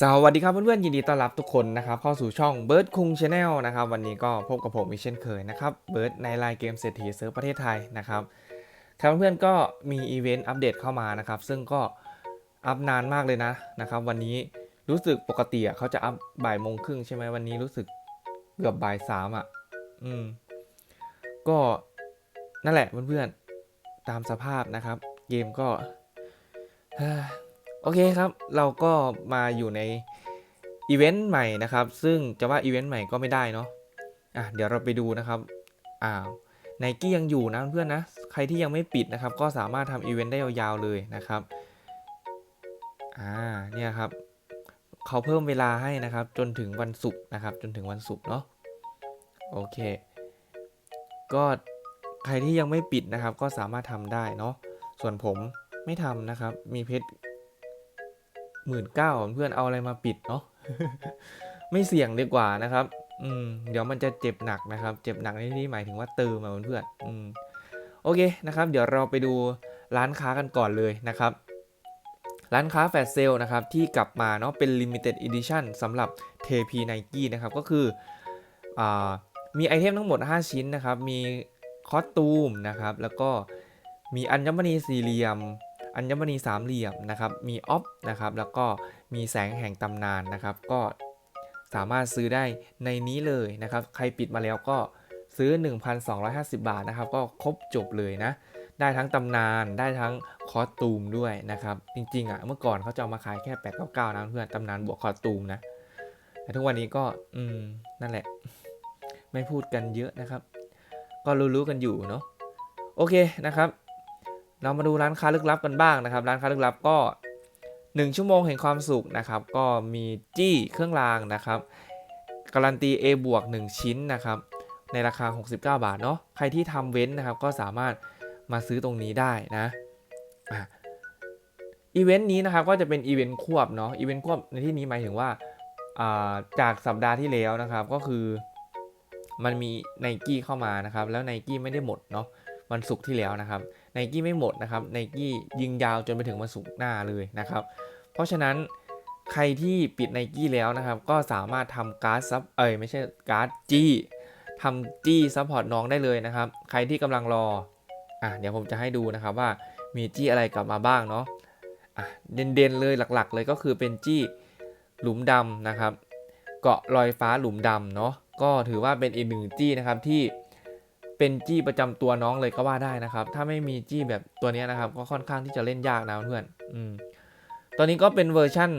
สวัสดีครับเพื่อนๆยินดีต้อนรับทุกคนนะครับเข้าสู่ช่องเบิร์ดคุงชาแนลนะครับวันนี้ก็พบกับผมอีกเช่นเคยนะครับเบิร์ดในรายเกมเศรษฐีเซิร์ฟประเทศไทยนะครับครับเพื่อนๆก็มีอีเวนต์อัปเดตเข้ามานะครับซึ่งก็อัพนานมากเลยนะนะครับวันนี้รู้สึกปกติอะเขาจะอัพบ่ายโมงครึ่งใช่ไหมวันนี้รู้สึกเกือบบ่ายสามอะอืมก็นั่นแหละเพื่อนๆตามสภาพนะครับ เกมก็ โอเคครับ เราก็มาอยู่ในอีเวนต์ใหม่นะครับ ซึ่งจะว่าอีเวนต์ใหม่ก็ไม่ได้เนาะอะเดี๋ยวเราไปดูนะครับอ้าวไนกี้ยังอยู่นะเพื่อนนะ ใครที่ยังไม่ปิดนะครับ ก็สามารถทำอีเวนต์ได้ยาวๆเลยนะครับอ่าเนี่ยครับเขาเพิ่มเวลาให้นะครับ จนถึงวันศุกร์นะครับ จนถึงวันศุกร์เนาะโอเค ก็ใครที่ยังไม่ปิดนะครับ ก็สามารถทำได้เนาะส่วนผมไม่ทำนะครับ มีเพชร หมื่นเก้าเพื่อนเอาอะไรมาปิดเนาะไม่เสี่ยงดีกว่านะครับ อืม เดี๋ยวมันจะเจ็บหนักนะครับ เจ็บหนักในที่นี้หมายถึงว่าเติมมาเพื่อนๆอืมโอเคนะครับ เดี๋ยวเราไปดูร้านค้ากันก่อนเลยนะครับ ร้านค้าแฟลชเซลนะครับที่กลับมาเนาะเป็น Limited Edition สำหรับ TP Nike นะครับ ก็คืออามีไอเทมทั้งหมด 5 ชิ้นนะครับ มีคอสตูมนะครับ แล้วก็มีอัญมณีสี่เหลี่ยม อัญมณีสามเหลี่ยมนะครับ มีออฟนะครับ แล้วก็มีแสงแห่งตำนานนะครับ ก็สามารถซื้อได้ในนี้เลยนะครับ ใครปิดมาแล้วก็ซื้อ 1,250 บาทนะครับ ก็ครบจบเลยนะ ได้ทั้งตำนาน ได้ทั้งคอสตูมด้วยนะครับ จริงๆอะ เมื่อก่อนเขาจะเอามาขายแค่ 899 นะเพื่อนตำนานบวกคอสตูมนะ แต่ทุกวันนี้ก็ อืม นั่นแหละ ไม่พูดกันเยอะนะครับ ก็รู้ๆกันอยู่เนาะ โอเคนะครับ เรามาดูร้านค้าลึกลับกันบ้างนะครับ ร้านค้าลึกลับก็ 1 ชั่วโมงแห่งความสุขนะครับ ก็มีจี้เครื่องรางนะครับ การันตี A บวก1ชิ้นนะครับ ในราคา 69 บาทเนาะ ใครที่ทำเว้นนะครับก็สามารถมาซื้อตรงนี้ได้นะอีเวนต์นี้นะครับก็จะเป็นอีเวนต์ควบเนาะ อีเวนต์ควบในที่นี้หมายถึงว่าอ่าจากสัปดาห์ที่แล้วนะครับก็คือมันมีไนกี้เข้ามานะครับ แล้วไนกี้ไม่ได้หมดเนาะวันศุกร์ที่แล้วนะครับ ไนกี้ไม่หมดนะครับไนกี้ยิงยาวจนไปถึงวันศุกร์หน้าเลยนะครับ เพราะฉะนั้นใครที่ปิดไนกี้แล้วนะครับ ก็สามารถทำการ์ดซับเอ้ยไม่ใช่การ์ดจี้ทำจี้ซัพพอร์ตน้องได้เลยนะครับ ใครที่กำลังรออะเดี๋ยวผมจะให้ดูนะครับว่ามีจี้อะไรกลับมาบ้างเนาะอะเด่นๆเลยหลักๆ เลยก็คือเป็นจี้หลุมดำนะครับ เกาะลอยฟ้าหลุมดำเนาะก็ถือว่าเป็นอีกหนึ่งจี้นะครับที่ เป็นจี้ประจำตัวน้องเลยก็ว่าได้นะครับ ถ้าไม่มีจี้แบบตัวนี้นะครับ ก็ค่อนข้างที่จะเล่นยากนะเพื่อนอืมตอนนี้ก็เป็นเวอร์ชั่น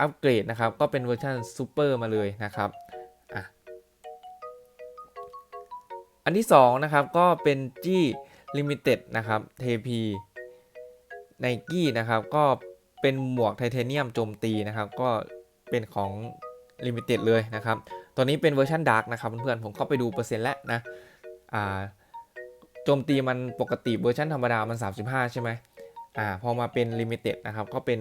อัปเกรดนะครับ ก็เป็นเวอร์ชั่นซูเปอร์มาเลยนะครับอะอันที่2นะครับก็เป็นจี้ลิมิเต็ดนะครับเทพีไนกี้นะครับก็เป็นหมวกไทเทเนียมโจมตีนะครับ ก็เป็นของลิมิเต็ดเลยนะครับ ตัวนี้เป็นเวอร์ชันดาร์กนะครับเพื่อนๆผมเข้าไปดูเปอร์เซ็นต์แล้วนะ โจมตีมันปกติเวอร์ชันธรรมดามัน 35 ใช่ไหมอ่าพอมาเป็นลิมิเต็ดนะครับก็เป็น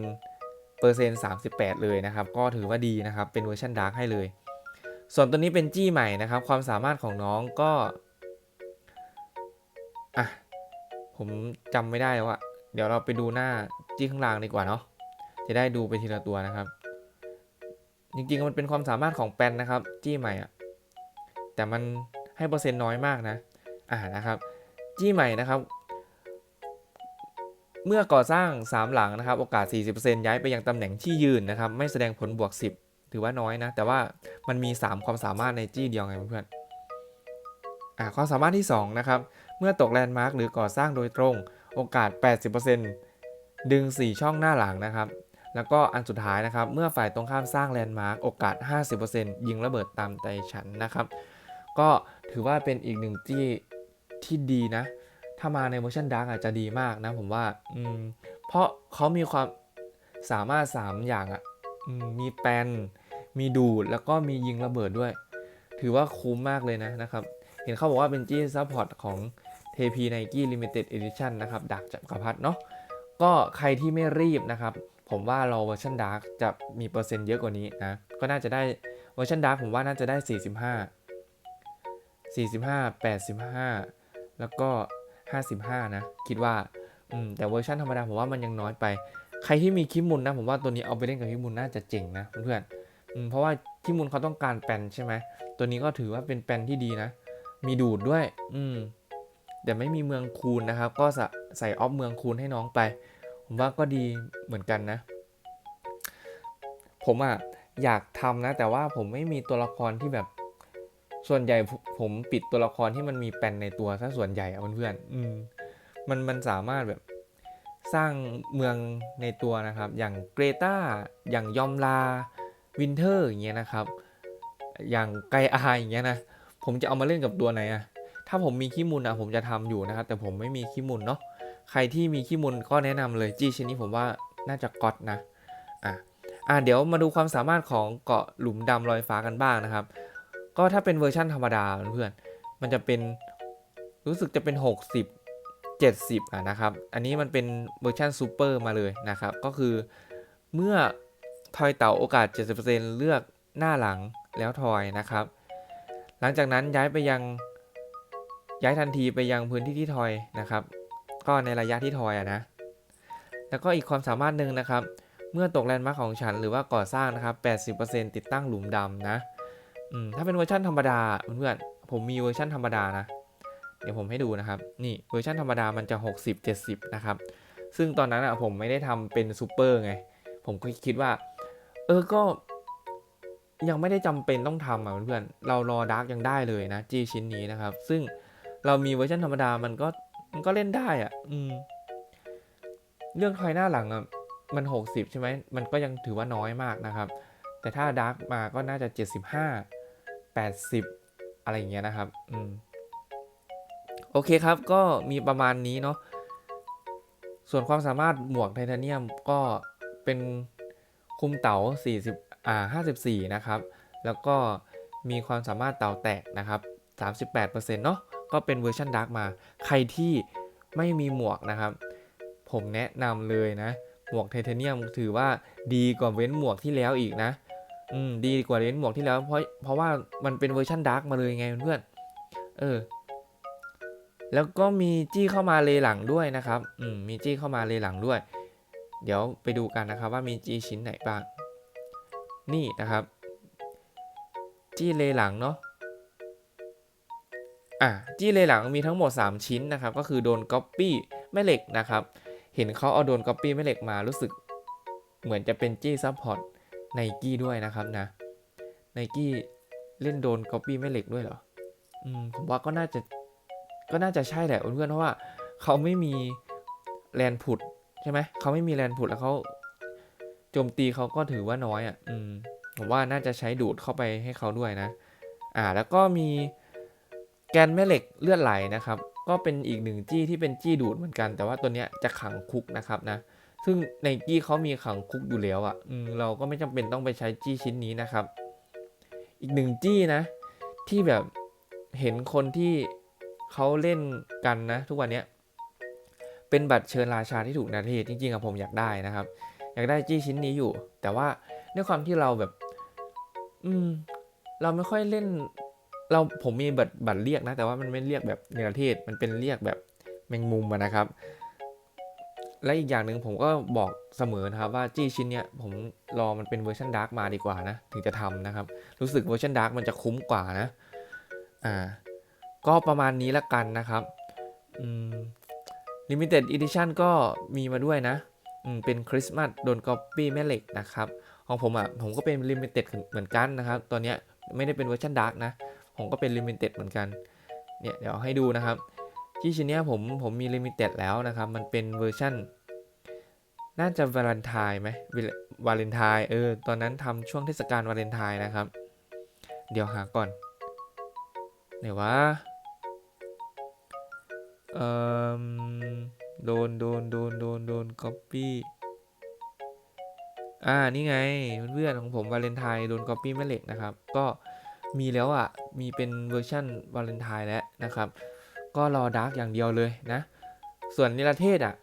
เปอร์เซ็นต์38 เลยนะครับ ก็ถือว่าดีนะครับ เป็นเวอร์ชันดาร์กให้เลย ส่วนตัวนี้เป็นจี้ใหม่นะครับ ความสามารถของน้องก็อะผมจำไม่ได้แล้วอะเดี๋ยวเราไปดูหน้าจี้ข้างล่างดีกว่าเนาะจะได้ดูไปทีละตัวนะครับ จริงๆมันเป็นความสามารถของแปนนะครับ จี้ใหม่อะแต่มัน ให้เปอร์เซ็นต์น้อยมากนะ อ่านะครับ จี้ใหม่นะครับ เมื่อก่อสร้าง 3 หลังนะครับ โอกาส 40%ย้ายไปยังตำแหน่งที่ยืนนะครับ ไม่แสดงผลบวก 10 ถือว่าน้อยนะ แต่ว่ามันมี 3 ความสามารถในจี้เดียวไงเพื่อนอ่าความสามารถที่ 2 นะครับ เมื่อตกแลนด์มาร์กหรือก่อสร้างโดยตรง โอกาส 80%ดึง 4 ช่องหน้าหลังนะครับแล้วก็อันสุดท้ายนะครับ เมื่อฝ่ายตรงข้ามสร้างแลนด์มาร์กโอกาส 50%ยิงระเบิดตามใจฉันนะครับ ก็ ถือว่าเป็นอีกหนึ่งที่ที่ดีนะ ถ้ามาในเวอร์ชันดาร์กอาจจะดีมากนะผมว่าอืมเพราะเขามีความสามารถ 3 อย่างอะ่ะมมีแปนมีดูด แล้วก็มียิงระเบิดด้วย ถือว่าคุ้มมากเลยนะนะครับ เห็นเขาบอกว่าเป็นจี้ซัพพอร์ตของ TP Nike Limited Edition นะครับดักจักรพัดเนาะก็ใครที่ไม่รีบนะครับ ผมว่ารอเวอร์ชันดาร์กจะมีเปอร์เซ็นต์เยอะกว่านี้นะ ก็น่าจะได้เวอร์ชันดาร์กผมว่าน่าจะได้ 45 45 85 แล้วก็ 55 นะ คิดว่าอืมแต่เวอร์ชันธรรมดาผมว่ามันยังน้อยไป ใครที่มีคิมุนนะ ผมว่าตัวนี้เอาไปเล่นกับคิมุนน่าจะเจ๋งนะเพื่อนอืมเพราะว่าคิมุนเขาต้องการแปนใช่ไหมตัวนี้ก็ถือว่าเป็นแปนที่ดีนะ มีดูดด้วย อืมแต่ไม่มีเมืองคูณนะครับ ก็ใส่ออฟเมืองคูณให้น้องไป ผมว่าก็ดีเหมือนกันนะ ผมอะอยากทำนะ แต่ว่าผมไม่มีตัวละครที่แบบ ส่วนใหญ่ผมปิดตัวละครที่มันมีแปนในตัวซะส่วนใหญ่อะเพื่อนๆอืมมันมันสามารถแบบสร้างเมืองในตัวนะครับ อย่างเกรตาอย่างยอมลาวินเทอร์อย่างเงี้ยนะครับ อย่างไกอาอย่างเงี้ยนะผมจะเอามาเล่นกับตัวไหนอะถ้าผมมีขี้มุนอะผมจะทำอยู่นะครับ แต่ผมไม่มีขี้มุนเนาะใครที่มีขี้มุนก็แนะนำเลยจี้ชิ้นนี้ผมว่าน่าจะก๊อตนะอะอะเดี๋ยวมาดูความสามารถของเกาะหลุมดำลอยฟ้ากันบ้างนะครับ ก็ถ้าเป็นเวอร์ชั่นธรรมดาเพื่อนมันจะเป็นรู้สึกจะเป็น 60 70อะนะครับ อันนี้มันเป็นเวอร์ชันซูเปอร์มาเลยนะครับ ก็คือเมื่อทอยเต่าโอกาส 70%เลือกหน้าหลังแล้วทอยนะครับ หลังจากนั้นย้ายไปยังย้ายทันทีไปยังพื้นที่ที่ทอยนะครับ ก็ในระยะที่ทอยอะนะ แล้วก็อีกความสามารถหนึ่งนะครับ เมื่อตกแลนด์มาร์คของฉันหรือว่าก่อสร้างนะครับ 80%ติดตั้งหลุมดำนะ อืมถ้าเป็นเวอร์ชันธรรมดาเพื่อนๆผมมีเวอร์ชันธรรมดานะ เดี๋ยวผมให้ดูนะครับ นี่เวอร์ชันธรรมดามันจะ 60 70 นะครับ ซึ่งตอนนั้นอะผมไม่ได้ทำเป็นซูเปอร์ไง ผมก็คิดว่า เออก็ยังไม่ได้จำเป็นต้องทำอะเพื่อนๆ เรารอดาร์กยังได้เลยนะจีชิ้นนี้นะครับ ซึ่งเรามีเวอร์ชันธรรมดามันก็มันก็เล่นได้อะ อืม เรื่องทอยหน้าหลังอะมัน 60 ใช่ไหม มันก็ยังถือว่าน้อยมากนะครับ แต่ถ้าดาร์กมาก็น่าจะ 75 80 อะไรอย่างเงี้ยนะครับอืมโอเคครับก็มีประมาณนี้เนาะส่วนความสามารถหมวกไทเทเนียมก็เป็นคุมเต๋า40อ่า54 นะครับ แล้วก็มีความสามารถเต๋าแตกนะครับ 38%เนาะก็เป็นเวอร์ชันดาร์กมา ใครที่ไม่มีหมวกนะครับ ผมแนะนำเลยนะ หมวกไทเทเนียมถือว่าดีกว่าเว้นหมวกที่แล้วอีกนะ อืมดีกว่าเว้นหมวกที่แล้วเพราะเพราะว่ามันเป็นเวอร์ชันดาร์กมาเลยไงเพื่อนเออ แล้วก็มีจี้เข้ามาเลหลังด้วยนะครับ อืมมีจี้เข้ามาเลหลังด้วย เดี๋ยวไปดูกันนะครับว่ามีจี้ชิ้นไหนบ้าง นี่นะครับ จี้เลหลังเนาะอะจี้เลหลังมีทั้งหมด 3 ชิ้นนะครับ ก็คือโดนก๊อปปี้แม่เหล็กนะครับ เห็นเขาเอาโดนก๊อปปี้แม่เหล็กมารู้สึกเหมือนจะเป็นจี้ซัพพอร์ต ไนกี้ด้วยนะครับนะไนกี้เล่นโดนก๊อปปี้แม่เหล็กด้วยเหรออืมผมว่าก็น่าจะก็น่าจะใช่แหละเพื่อนเพราะว่าเขาไม่มีแลนผุดใช่ไหมเขาไม่มีแลนผุดแล้วเขาโจมตีเขาก็ถือว่าน้อยอะอืมผมว่าน่าจะใช้ดูดเข้าไปให้เขาด้วยนะ อ่าแล้วก็มีแกนแม่เหล็กเลือดไหลนะครับ ก็เป็นอีกหนึ่งจี้ที่เป็นจี้ดูดเหมือนกัน แต่ว่าตัวเนี้ยจะขังคุกนะครับนะ ซึ่งในจี้เขามีขังคุกอยู่แล้วอะเราก็ไม่จำเป็นต้องไปใช้จี้ชิ้นนี้นะครับ อีกหนึ่งจี้นะ ที่แบบเห็นคนที่เขาเล่นกันนะ ทุกวันเนี้ยเป็นบัตรเชิญราชาที่ถูกนาทศจริงๆอะผมอยากได้นะครับ อยากได้จี้ชิ้นนี้อยู่ แต่ว่าด้วยความที่เราแบบ อืม เราไม่ค่อยเล่น เราผมมีบัตรบัตรเรียกนะ แต่ว่ามันไม่เรียกแบบเนรเทศมันเป็นเรียกแบบแมงมุมอะนะครับ และอีกอย่างหนึ่งผมก็บอกเสมอนะครับว่าจี้ชิ้นเนี้ยผมรอมันเป็นเวอร์ชันดาร์กมาดีกว่านะ ถึงจะทำนะครับ รู้สึกเวอร์ชันดาร์กมันจะคุ้มกว่านะ อ่า ก็ประมาณนี้ละกันนะครับอืม Limited Edition ก็มีมาด้วยนะอืมเป็นคริสต์มาสโดนก๊อปปี้แม่เหล็กนะครับ ของผมอะผมก็เป็น Limited เหมือนกันนะครับ ตอนเนี้ยไม่ได้เป็นเวอร์ชันดาร์กนะ ผมก็เป็น Limited เหมือนกันเนี่ยเดี๋ยวให้ดูนะครับที่ชิ้นเนี้ยผมผมมี Limited แล้วนะครับ มันเป็นเวอร์ชัน น่าจะวาเลนไทน์ไหมวาเลนไทน์เออ ตอนนั้นทำช่วงเทศกาลวาเลนไทน์นะครับ เดี๋ยวหาก่อนไหนวะเอ่อโดนโดนโดนโดนโดนก๊อปปี้อ่านี่ไงเพื่อนๆของผมวาเลนไทน์โดนก๊อปปี้แม่เหล็กนะครับ ก็มีแล้วอะ มีเป็นเวอร์ชั่นวาเลนไทน์แล้วนะครับ ก็รอดาร์กอย่างเดียวเลยนะ ส่วนนิรเทศอะ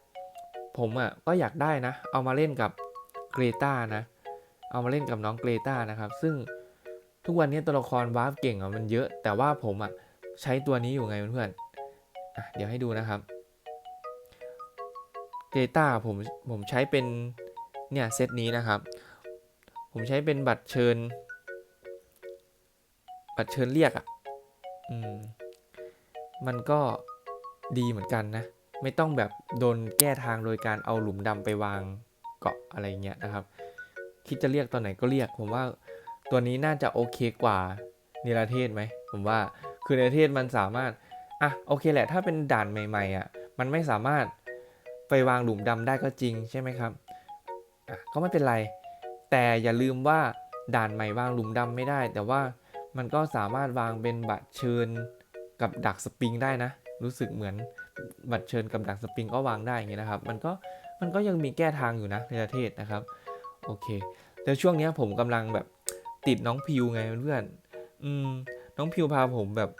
ผมอะก็อยากได้นะ เอามาเล่นกับเกรตานะ เอามาเล่นกับน้องเกรตานะครับ ซึ่งทุกวันนี้ตัวละครวาร์ปเก่งอะมันเยอะ แต่ว่าผมอะใช้ตัวนี้อยู่ไงเพื่อนๆอะเดี๋ยวให้ดูนะครับ Data ผมผมใช้เป็นเนี่ยเซตนี้นะครับ ผมใช้เป็นบัตรเชิญ บัตรเชิญเรียกอะ่ะ อืม มันก็ดีเหมือนกันนะ ไม่ต้องแบบโดนแก้ทางโดยการเอาหลุมดำไปวางเกาะอะไรเงี้ยนะครับ คิดจะเรียกตอนไหนก็เรียก ผมว่าตัวนี้น่าจะโอเคกว่านิรเทศไหม ผมว่าคือนิรเทศมันสามารถ อะโอเคแหละ ถ้าเป็นด่านใหม่ๆอะ มันไม่สามารถไปวางหลุมดำได้ก็จริงใช่ไหมครับ อะก็ไม่เป็นไร แต่อย่าลืมว่าด่านใหม่วางหลุมดำไม่ได้ แต่ว่ามันก็สามารถวางเป็นบัตรเชิญกับดักสปริงได้นะ รู้สึกเหมือนบัตรเชิญกับดักสปริงก็วางได้อย่างนี้ยนะครับ มันก็มันก็ยังมีแก้ทางอยู่นะในประเทศนะครับ โอเค แต่ช่วงเนี้ยผมกำลังแบบติดน้องพิวไงเพื่อนอืมน้องพิวพาผมแบบ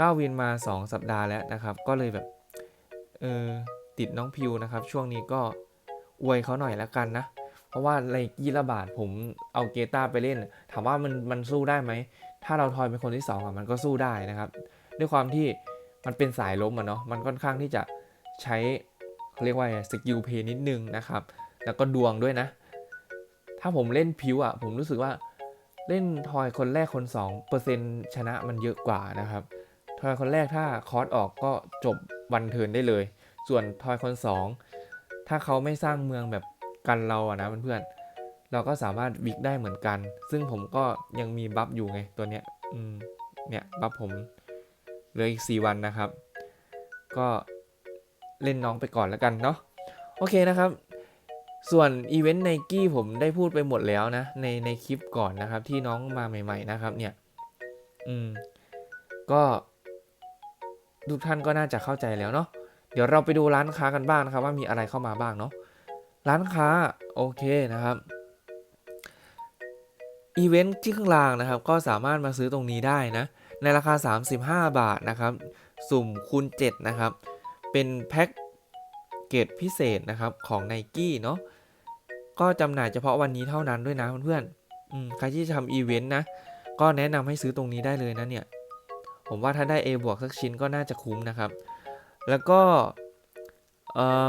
ก้าวเวียนมา 2 สัปดาห์แล้วนะครับ ก็เลยแบบเออติดน้องพิวนะครับ ช่วงนี้ก็อวยเขาหน่อยล้วกันนะ เพราะว่าในยี่ระบาดผมเอาเกตาไปเล่น ถามว่ามันมันสู้ได้ไหม ถ้าเราทอยเป็นคนที่สองอะมันก็สู้ได้นะครับ ด้วยความที่ มันเป็นสายล้มอะเนาะมันค่อนข้างที่จะใช้เขาเรียกว่าสกิลเพย์นิดนึงนะครับ แล้วก็ดวงด้วยนะ ถ้าผมเล่นพิวอะผมรู้สึกว่าเล่นทอยคนแรกคน2เปอร์เซ็นชนะมันเยอะกว่านะครับ ทอยคนแรกถ้าคอร์สออกก็จบวันเทินได้เลย ส่วนทอยคน 2 ถ้าเขาไม่สร้างเมืองแบบกันเราอะนะเพื่อนๆเราก็สามารถวิกได้เหมือนกัน ซึ่งผมก็ยังมีบัฟอยู่ไงตัวเนี้ยอืมเนี่ยบัฟผม ลืออีก 4 วันนะครับ ก็เล่นน้องไปก่อนแล้วกันเนาะโอเคนะครับ ส่วนอีเวนต์ไนกี้ผมได้พูดไปหมดแล้วนะ ในในคลิปก่อนนะครับ ที่น้องมาใหม่ ๆ นะครับเนี่ย อืม ก็ทุกท่านก็น่าจะเข้าใจแล้วเนาะเดี๋ยวเราไปดูร้านค้ากันบ้างนะครับ ว่ามีอะไรเข้ามาบ้างเนาะร้านค้าโอเคนะครับอีเวนต์ที่ข้างล่างนะครับ ก็สามารถมาซื้อตรงนี้ได้นะ ในราคา 35 บาทนะครับ สุ่มคูณ7นะครับ เป็นแพ็กเกจพิเศษนะครับของ n i กี้เนาะก็จำหน่ายเฉพาะวันนี้เท่านั้นด้วยนะเพื่อนๆใครที่จะทำอีเวนต์นะ ก็แนะนำให้ซื้อตรงนี้ได้เลยนะเนี่ย ผมว่าถ้าได้ A บวกสักชิ้นก็น่าจะคุ้มนะครับ แล้วก็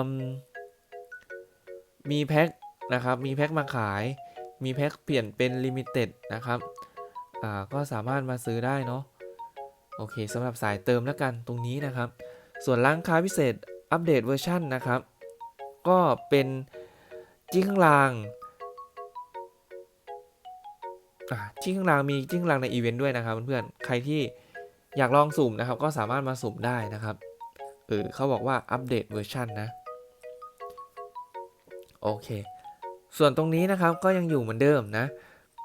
มมีแพ็คนะครับ มีแพ็คมาขาย มีแพ็คเปลี่ยนเป็นลิมิเต็ดนะครับ อ่า ก็สามารถมาซื้อได้เนาะ โอเคสำหรับสายเติมแล้วกันตรงนี้นะครับ ส่วนร้านค้าพิเศษอัปเดตเวอร์ชันนะครับ ก็เป็นจิ้งข้างล่างอ่าจิ้งข้างล่างมีจิ้งข้างล่างในอีเวนต์ด้วยนะครับเพื่อนๆใครที่อยากลองสุ่มนะครับ ก็สามารถมาสุ่มได้นะครับเออเขาบอกว่าอัปเดตเวอร์ชันนะโอเค ส่วนตรงนี้นะครับก็ยังอยู่เหมือนเดิมนะ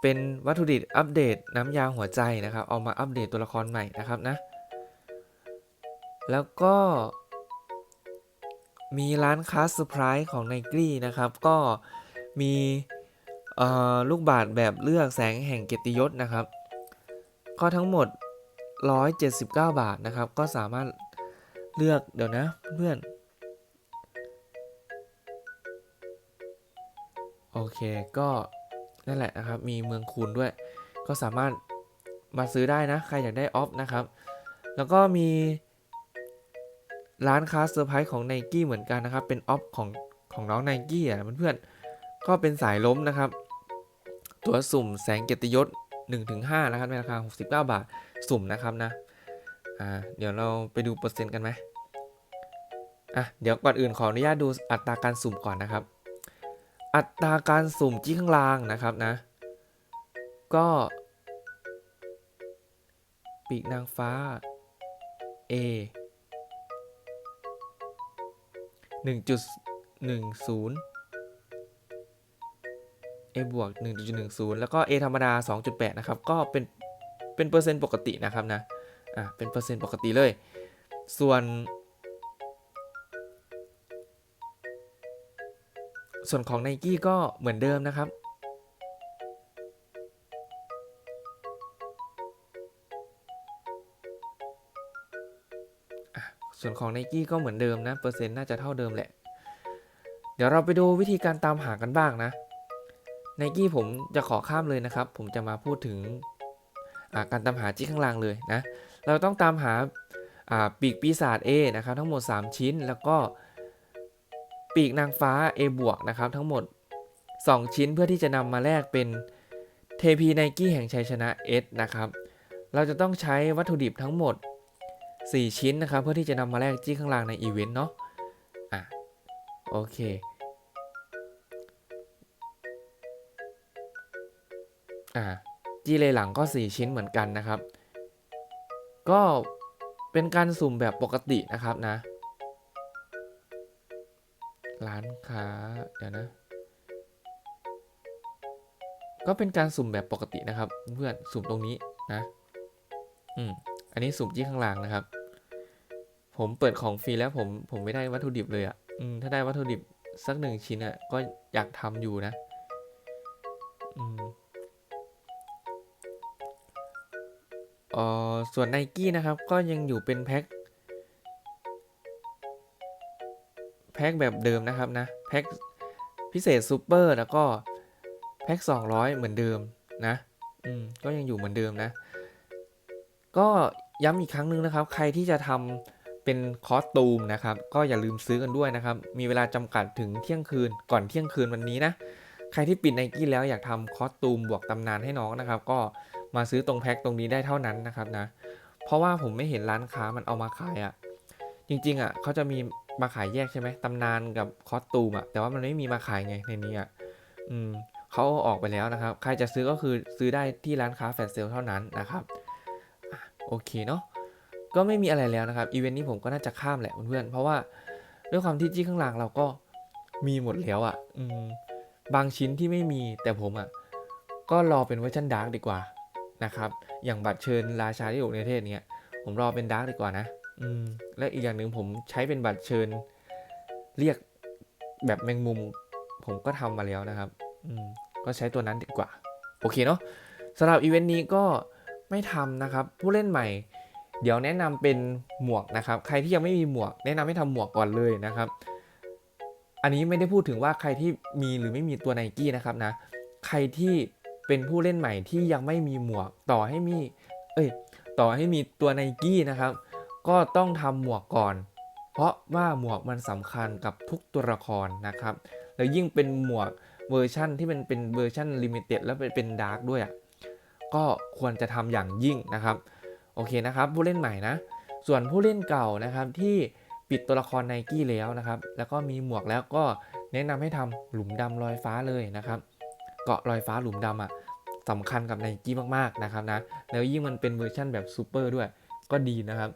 เป็นวัตถุดิบอัปเดตน้ำยาหัวใจนะครับ เอามาอัปเดตตัวละครใหม่นะครับนะ แล้วก็ มีร้านค้าเซอร์ไพรส์ของไนกี้นะครับ ก็มีลูกบาศก์แบบเลือกแสงแห่งเกียรติยศนะครับ ก็ทั้งหมด 179 บาทนะครับ ก็สามารถเลือกเดี๋ยวนะเพื่อน โอเคก็ นั่นแหละนะครับ มีเมืองคูณด้วย ก็สามารถมาซื้อได้นะ ใครอยากได้ออฟนะครับ แล้วก็มี ร้านค้าเซอร์ไพรส์ของ n i กี้เหมือนกันนะครับ เป็นออฟของของน้อง n i กี้อะเพื่อนๆ ก็เป็นสายล้มนะครับ ตัวสุ่มแสงเกียรติยศ 1-5 นะครับในราคา 69 บาท สุ่มนะครับนะ อ่า เดี๋ยวเราไปดูเปอร์เซ็นต์กันไหมอะ เดี๋ยวก่อนอื่นขออนุญาตดูอัตราการสุ่มก่อนนะครับ อัตราการสุ่มจี้งลางนะครับนะ ก็ปีกนางฟ้า A 1.10 A บวก 1.10 แล้วก็ A ธรรมดา 2.8 นะครับ ก็เป็น เป็นเปอร์เซ็นต์ปกตินะครับนะ อะเป็นเปอร์เซ็นต์ปกติเลย ส่วน ส่วนของ n i กี้ก็เหมือนเดิมนะครับ ส่วนของ n i กี้ก็เหมือนเดิมนะ เปอร์เซ็นต์น่าจะเท่าเดิมแหละ เดี๋ยวเราไปดูวิธีการตามหากันบ้างนะไนกี้ผมจะขอข้ามเลยนะครับ ผมจะมาพูดถึงการตามหาจี้ข้างล่างเลยนะ เราต้องตามหาอ่าปีกปีศาจ A นะครับทั้งหมด 3 ชิ้นแล้วก็ ปีกนางฟ้า A บวกนะครับทั้งหมด 2 ชิ้นเพื่อที่จะนำมาแลกเป็นเทพีไนกี้แห่งชัยชนะ S นะครับ เราจะต้องใช้วัตถุดิบทั้งหมด 4 ชิ้นนะครับ เพื่อที่จะนำมาแลกจี้ข้างล่างในอีเวนต์เนาะอะโอเคอ่าจี้เลยหลังก็ 4 ชิ้นเหมือนกันนะครับ ก็เป็นการสุ่มแบบปกตินะครับนะ ร้านค้า เดี๋ยวนะ ก็เป็นการสุ่มแบบปกตินะครับ เพื่อนสุ่มตรงนี้นะ อืม อันนี้สุ่มที่ข้างล่างนะครับ ผมเปิดของฟรีแล้วผมผมไม่ได้วัตถุดิบเลยอะ่ะ อืม ถ้าได้วัตถุดิบสักหนึ่งชิ้นอะ่ะ ก็อยากทำอยู่นะ อืมเออส่วนไนกี้นะครับ ก็ยังอยู่เป็นแพ็ค แพ็คแบบเดิมนะครับนะ แพ็คพิเศษซูเปอร์แล้วก็แพ็ค200 เหมือนเดิมนะอืมก็ยังอยู่เหมือนเดิมนะ ก็ย้ำอีกครั้งหนึงนะครับ ใครที่จะทำเป็นคอสตูมนะครับ ก็อย่าลืมซื้อกันด้วยนะครับ มีเวลาจำกัดถึงเที่ยงคืนก่อนเที่ยงคืนวันนี้นะ ใครที่ปิดไนกี้แล้วอยากทำคอสตูมบวกตำนานให้น้องนะครับ ก็มาซื้อตรงแพ็คตรงนี้ได้เท่านั้นนะครับนะ เพราะว่าผมไม่เห็นร้านค้ามันเอามาขายอะ่ะ จริงๆอะเขาจะมี มาขายแยกใช่ไหมตำนานกับคอสตูมอะแต่ว่ามันไม่มีมาขายไงในนี้อะอืมเขาเอาออกไปแล้วนะครับ ใครจะซื้อก็คือซื้อได้ที่ร้านค้าแฟลชเซลเท่านั้นนะครับโอเคเนาะก็ไม่มีอะไรแล้วนะครับอีเวนต์นี้ผมก็น่าจะข้ามแหละเพื่อนๆเพราะว่าด้วยความที่จี้ข้างล่างเราก็มีหมดแล้วอะอืมบางชิ้นที่ไม่มีแต่ผมอะก็รอเป็นเวอร์ชันดาร์กดีกว่านะครับ อย่างบัตรเชิญราชาที่อยู่ในประเทศเนี้ยผมรอเป็นดาร์กดีกว่านะ อืมและอีกอย่างหนึ่งผมใช้เป็นบัตรเชิญ เรียกแบบแมงมุม ผมก็ทำมาแล้วนะครับ อืมก็ใช้ตัวนั้นดีกว่า โอเคเนาะสำหรับอีเวนต์นี้ก็ไม่ทำนะครับ ผู้เล่นใหม่ เดี๋ยวแนะนำเป็นหมวกนะครับ ใครที่ยังไม่มีหมวก แนะนำให้ทำหมวกก่อนเลยนะครับ อันนี้ไม่ได้พูดถึงว่าใครที่มีหรือไม่มีตัวไนกี้นะครับนะ ใครที่เป็นผู้เล่นใหม่ที่ยังไม่มีหมวก ต่อให้มี เอ้ย ต่อให้มีตัวไนกี้นะครับ ก็ต้องทำหมวกก่อน เพราะว่าหมวกมันสำคัญกับทุกตัวละครนะครับ แล้วยิ่งเป็นหมวกเวอร์ชั่นที่มันเป็นเวอร์ชั่นลิมิเต็ดแล้วเป็นดาร์กด้วยอะก็ควรจะทำอย่างยิ่งนะครับ โอเคนะครับ ผู้เล่นใหม่นะ ส่วนผู้เล่นเก่านะครับที่ปิดตัวละครไนกี้แล้วนะครับ แล้วก็มีหมวกแล้วก็แนะนำให้ทำหลุมดำลอยฟ้าเลยนะครับ เกาะลอยฟ้าหลุมดำอะสำคัญกับไนกี้มากๆนะครับนะ แล้วยิ่งมันเป็นเวอร์ชั่นแบบซูเปอร์ด้วย ก็ดีนะครับ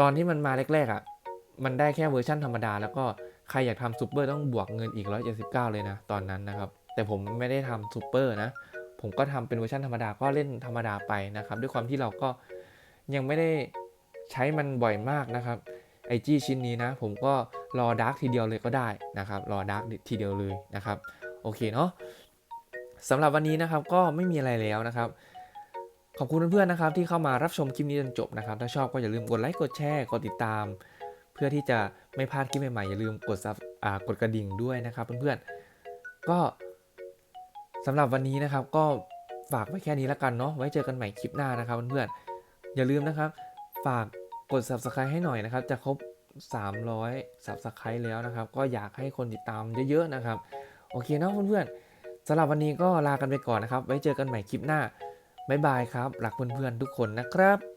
ตอนที่มันมาแรกๆอะ มันได้แค่เวอร์ชันธรรมดา แล้วก็ใครอยากทำซูเปอร์ต้องบวกเงินอีก 179 เลยนะ ตอนนั้นนะครับ แต่ผมไม่ได้ทำซูเปอร์นะ ผมก็ทำเป็นเวอร์ชันธรรมดาก็เล่นธรรมดาไปนะครับ ด้วยความที่เราก็ยังไม่ได้ใช้มันบ่อยมากนะครับไอจีชิ้นนี้นะ ผมก็รอดาร์กทีเดียวเลยก็ได้นะครับ รอดาร์กทีเดียวเลยนะครับ โอเคเนาะสำหรับวันนี้นะครับก็ไม่มีอะไรแล้วนะครับ ขอบคุณเพื่อนๆนะครับที่เข้ามารับชมคลิปนี้จนจบนะครับ ถ้าชอบก็อย่าลืมกดไลค์กดแชร์กดติดตาม เพื่อที่จะไม่พลาดคลิปใหม่ๆอย่าลืมกดซับกดกระดิ่งด้วยนะครับเพื่อนๆก็สำหรับวันนี้นะครับ ก็ฝากไว้แค่นี้แล้วกันเนาะไว้เจอกันใหม่คลิปหน้านะครับเพื่อนๆอย่าลืมนะครับ ฝากกด subscribe ให้หน่อยนะครับ จะครบ 300 subscribe แล้วนะครับ ก็อยากให้คนติดตามเยอะๆนะครับ โอเคเนาะเพื่อนๆสำหรับวันนี้ก็ลากันไปก่อนนะครับ ไว้เจอกันใหม่คลิปหน้า บ๊ายบายครับ รักเพื่อนๆทุกคนนะครับ